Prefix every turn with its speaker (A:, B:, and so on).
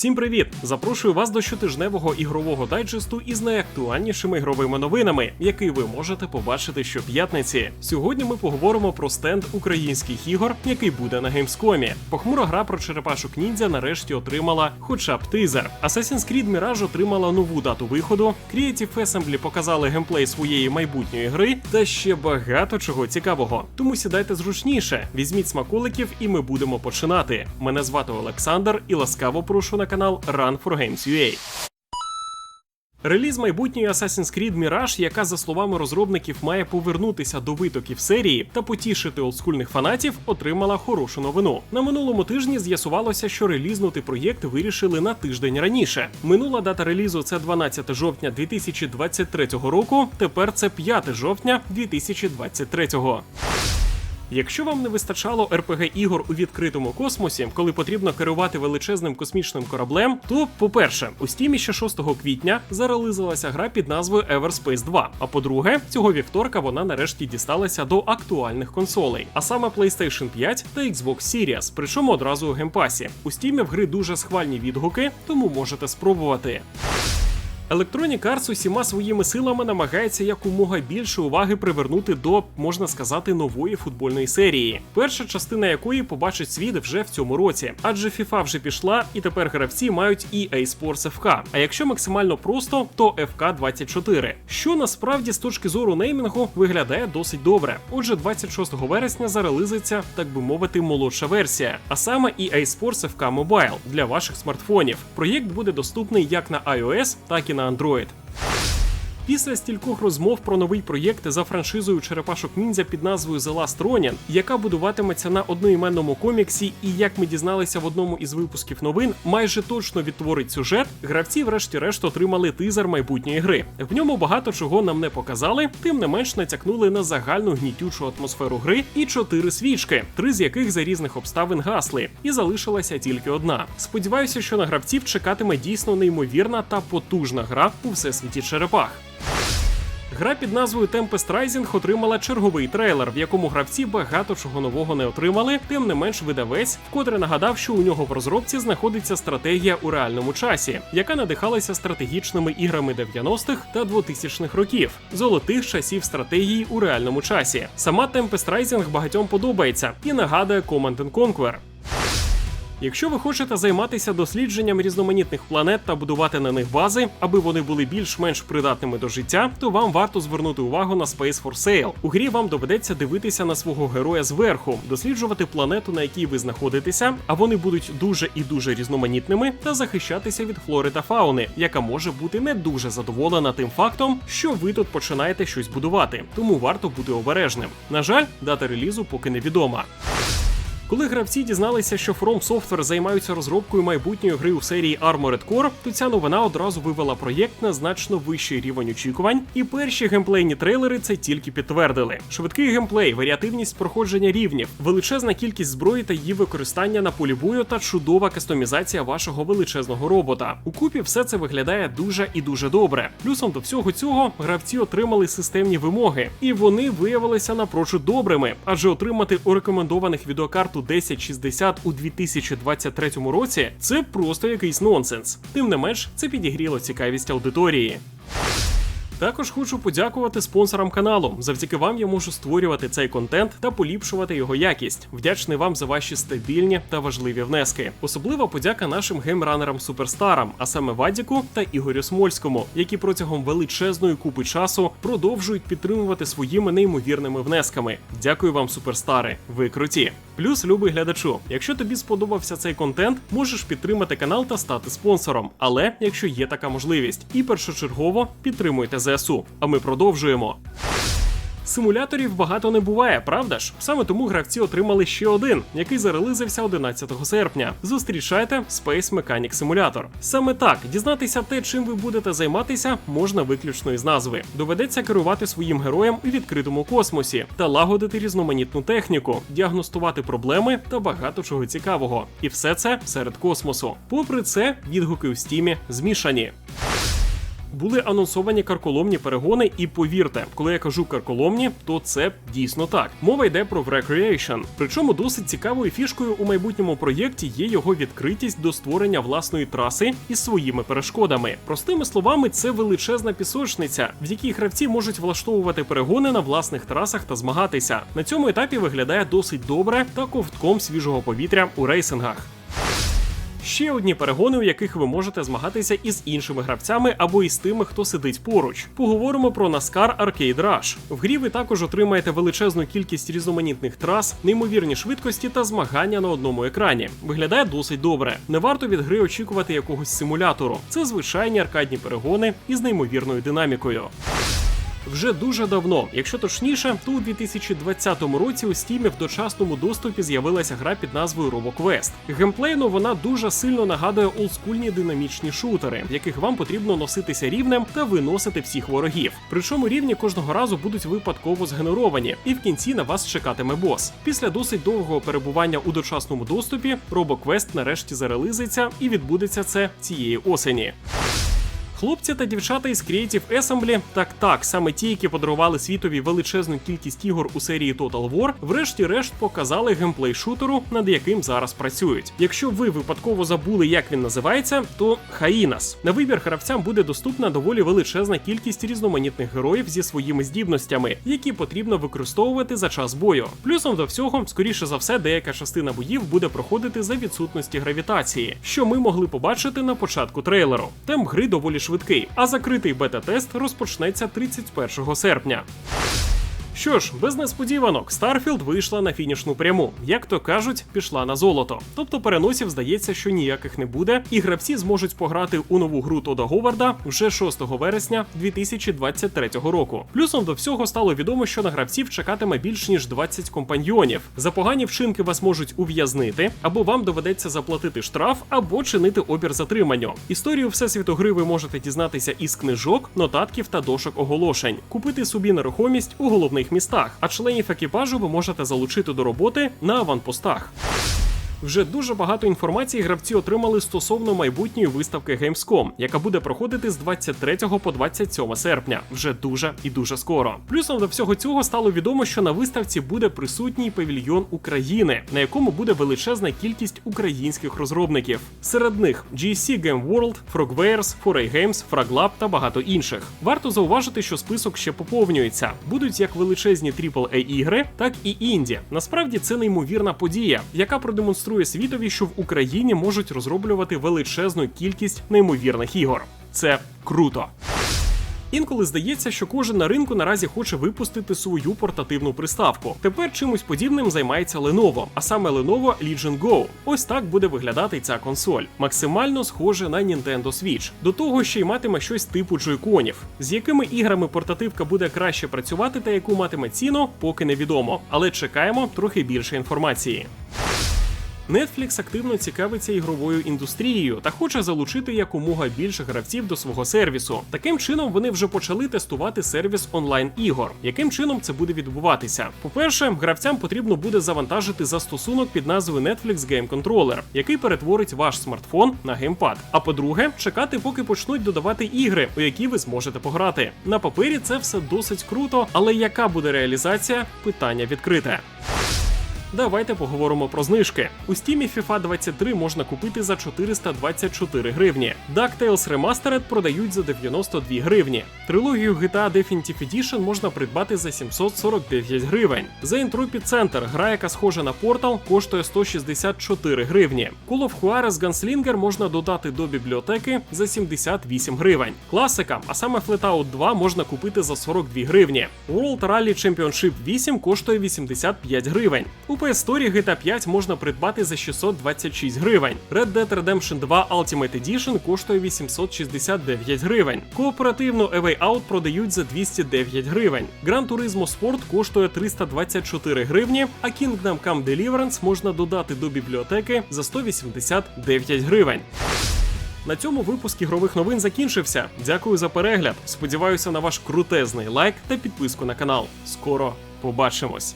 A: Всім привіт! Запрошую вас до щотижневого ігрового дайджесту із найактуальнішими ігровими новинами, який ви можете побачити щоп'ятниці. Сьогодні ми поговоримо про стенд українських ігор, який буде на геймскомі. Похмура гра про черепашок ніндзя нарешті отримала хоча б тизер. Assassin's Creed Mirage отримала нову дату виходу. Creative Assembly показали геймплей своєї майбутньої гри та ще багато чого цікавого. Тому сідайте зручніше, візьміть смаколиків, і ми будемо починати. Мене звати Олександр і ласкаво прошу на канал Run for Games UA. Реліз майбутньої Assassin's Creed Mirage, яка, за словами розробників, має повернутися до витоків серії та потішити олдскульних фанатів, отримала хорошу новину. На минулому тижні з'ясувалося, що релізнути проєкт вирішили на тиждень раніше. Минула дата релізу це 12 жовтня 2023 року. Тепер це 5 жовтня 2023. Якщо вам не вистачало rpg ігор у відкритому космосі, коли потрібно керувати величезним космічним кораблем, то, по-перше, у стімі ще 6 квітня зарелизилася гра під назвою Everspace 2. А по-друге, цього вівторка вона нарешті дісталася до актуальних консолей, а саме PlayStation 5 та Xbox Series, причому одразу у геймпасі. У стімі в гри дуже схвальні відгуки, тому можете спробувати. Electronic Arts усіма своїми силами намагається якомога більше уваги привернути до, можна сказати, нової футбольної серії, перша частина якої побачить світ вже в цьому році. Адже FIFA вже пішла, і тепер гравці мають EA Sports FK. А якщо максимально просто, то FK 24, що насправді з точки зору неймінгу виглядає досить добре. Отже, 26 вересня зарелизиться, так би мовити, молодша версія, а саме EA Sports FK Mobile для ваших смартфонів. Проєкт буде доступний як на iOS, так і на Android. Після стількох розмов про новий проєкт за франшизою черепашок ніндзя під назвою The Last Ronin, яка будуватиметься на одноіменному коміксі, і як ми дізналися в одному із випусків новин, майже точно відтворить сюжет. Гравці, врешті-решт, отримали тизер майбутньої гри. В ньому багато чого нам не показали, тим не менш натякнули на загальну гнітючу атмосферу гри і чотири свічки, три з яких за різних обставин гасли, і залишилася тільки одна. Сподіваюся, що на гравців чекатиме дійсно неймовірна та потужна гра у всесвіті черепах. Гра під назвою Tempest Rising отримала черговий трейлер, в якому гравці багато чого нового не отримали. Тим не менш, видавець вкотре нагадав, що у нього в розробці знаходиться стратегія у реальному часі, яка надихалася стратегічними іграми 90-х та 2000-х років, золотих часів стратегії у реальному часі. Сама Tempest Rising багатьом подобається і нагадує Command Conquer. Якщо ви хочете займатися дослідженням різноманітних планет та будувати на них бази, аби вони були більш-менш придатними до життя, то вам варто звернути увагу на Space for Sale. У грі вам доведеться дивитися на свого героя зверху, досліджувати планету, на якій ви знаходитеся, а вони будуть дуже і дуже різноманітними, та захищатися від флори та фауни, яка може бути не дуже задоволена тим фактом, що ви тут починаєте щось будувати. Тому варто бути обережним. На жаль, дата релізу поки невідома. Коли гравці дізналися, що From Software займаються розробкою майбутньої гри у серії Armored Core, то ця новина одразу вивела проєкт на значно вищий рівень очікувань, і перші геймплейні трейлери це тільки підтвердили. Швидкий геймплей, варіативність проходження рівнів, величезна кількість зброї та її використання на полі бою та чудова кастомізація вашого величезного робота. У купі все це виглядає дуже і дуже добре. Плюсом до всього цього гравці отримали системні вимоги, і вони виявилися напрочуд добрими, адже отримати у рекомендованих відеокарту 1060 у 2023 році це просто якийсь нонсенс. Тим не менш, це підігріло цікавість аудиторії. Також хочу подякувати спонсорам каналу. Завдяки вам я можу створювати цей контент та поліпшувати його якість. Вдячний вам за ваші стабільні та важливі внески. Особлива подяка нашим геймранерам суперстарам, а саме Вадіку та Ігорю Смольському, які протягом величезної купи часу продовжують підтримувати своїми неймовірними внесками. Дякую вам, суперстари. Ви круті. Плюс, любий глядачу, якщо тобі сподобався цей контент, можеш підтримати канал та стати спонсором. Але якщо є така можливість, і першочергово підтримуйте ЗСУ. А ми продовжуємо. Симуляторів багато не буває, правда ж? Саме тому гравці отримали ще один, який зарелизився 11 серпня. Зустрічайте Space Mechanic Simulator. Саме так дізнатися те, чим ви будете займатися, можна виключно із назви. Доведеться керувати своїм героєм у відкритому космосі та лагодити різноманітну техніку, діагностувати проблеми та багато чого цікавого. І все це серед космосу. Попри це, відгуки у стімі змішані. Були анонсовані карколомні перегони, і повірте, коли я кажу карколомні, то це дійсно так. Мова йде про Recreation. Причому досить цікавою фішкою у майбутньому проєкті є його відкритість до створення власної траси із своїми перешкодами. Простими словами, це величезна пісочниця, в якій гравці можуть влаштовувати перегони на власних трасах та змагатися. На цьому етапі виглядає досить добре та ковтком свіжого повітря у рейсингах. Ще одні перегони, у яких ви можете змагатися із іншими гравцями або із тими, хто сидить поруч. Поговоримо про NASCAR Arcade Rush. В грі ви також отримаєте величезну кількість різноманітних трас, неймовірні швидкості та змагання на одному екрані. Виглядає досить добре. Не варто від гри очікувати якогось симулятору. Це звичайні аркадні перегони із неймовірною динамікою. Вже дуже давно, якщо точніше, то у 2020 році у Steam в дочасному доступі з'явилася гра під назвою RoboQuest. Геймплейно вона дуже сильно нагадує олдскульні динамічні шутери, в яких вам потрібно носитися рівнем та виносити всіх ворогів. Причому рівні кожного разу будуть випадково згенеровані, і в кінці на вас чекатиме бос. Після досить довгого перебування у дочасному доступі RoboQuest нарешті зарелизиться і відбудеться це цієї осені. Хлопці та дівчата із Creative Assembly, так так, саме ті, які подарували світові величезну кількість ігор у серії Total War, врешті-решт показали геймплей шутеру, над яким зараз працюють. Якщо ви випадково забули, як він називається, то Хаїнас. На вибір гравцям буде доступна доволі величезна кількість різноманітних героїв зі своїми здібностями, які потрібно використовувати за час бою. Плюсом до всього, скоріше за все, деяка частина боїв буде проходити за відсутності гравітації, що ми могли побачити на початку трейлеру. Темп гри доволі швидкий, а закритий бета-тест розпочнеться 31 серпня. Що ж, без несподіванок, Старфілд вийшла на фінішну пряму. Як то кажуть, пішла на золото. Тобто переносів здається, що ніяких не буде, і гравці зможуть пограти у нову гру Тода Говарда вже 6 вересня 2023 року. Плюсом до всього стало відомо, що на гравців чекатиме більш ніж 20 компаньйонів. За погані вчинки вас можуть ув'язнити, або вам доведеться заплатити штраф, або чинити обір затриманню. Історію всесвіту гри ви можете дізнатися із книжок, нотатків та дошок оголошень, купити собі нерухомість у головних містах, а членів екіпажу ви можете залучити до роботи на аванпостах. Вже дуже багато інформації гравці отримали стосовно майбутньої виставки Gamescom, яка буде проходити з 23 по 27 серпня, вже дуже і дуже скоро. Плюсом до всього цього стало відомо, що на виставці буде присутній павільйон України, на якому буде величезна кількість українських розробників. Серед них GSC Game World, Frogwares, 4A Games, FragLab та багато інших. Варто зауважити, що список ще поповнюється. Будуть як величезні aaa ігри, так і інді. Насправді це неймовірна подія, яка продемонструє демонструє світові, що в Україні можуть розроблювати величезну кількість неймовірних ігор. Це круто. Інколи здається, що кожен на ринку наразі хоче випустити свою портативну приставку. Тепер чимось подібним займається Lenovo, а саме Lenovo Legion Go. Ось так буде виглядати ця консоль. Максимально схоже на Nintendo Switch. До того ще й матиме щось типу джойконів. З якими іграми портативка буде краще працювати та яку матиме ціну, поки невідомо. Але чекаємо трохи більше інформації. Netflix активно цікавиться ігровою індустрією та хоче залучити якомога більше гравців до свого сервісу. Таким чином вони вже почали тестувати сервіс онлайн ігор. Яким чином це буде відбуватися? По-перше, гравцям потрібно буде завантажити застосунок під назвою Netflix Game Controller, який перетворить ваш смартфон на геймпад. А по-друге, чекати, поки почнуть додавати ігри, у які ви зможете пограти. На папері це все досить круто, але яка буде реалізація? Питання відкрите. Давайте поговоримо про знижки. У стімі FIFA 23 можна купити за 424 гривні. DuckTales Remastered продають за 92 гривні. Трилогію GTA Definitive Edition можна придбати за 749 гривень. The Entropy Center, гра, яка схожа на Portal, коштує 164 гривні. Call of Juarez Gunslinger можна додати до бібліотеки за 78 гривень. Класика, а саме Flatout 2 можна купити за 42 гривні. World Rally Championship 8 коштує 85 гривень. У PS Store GTA 5 можна придбати за 626 гривень. Red Dead Redemption 2 Ultimate Edition коштує 869 гривень. Кооперативну A Way Out продають за 209 гривень. Gran Turismo Sport коштує 324 гривні, а Kingdom Come Deliverance можна додати до бібліотеки за 189 гривень. На цьому випуск ігрових новин закінчився. Дякую за перегляд. Сподіваюся на ваш крутезний лайк та підписку на канал. Скоро побачимось.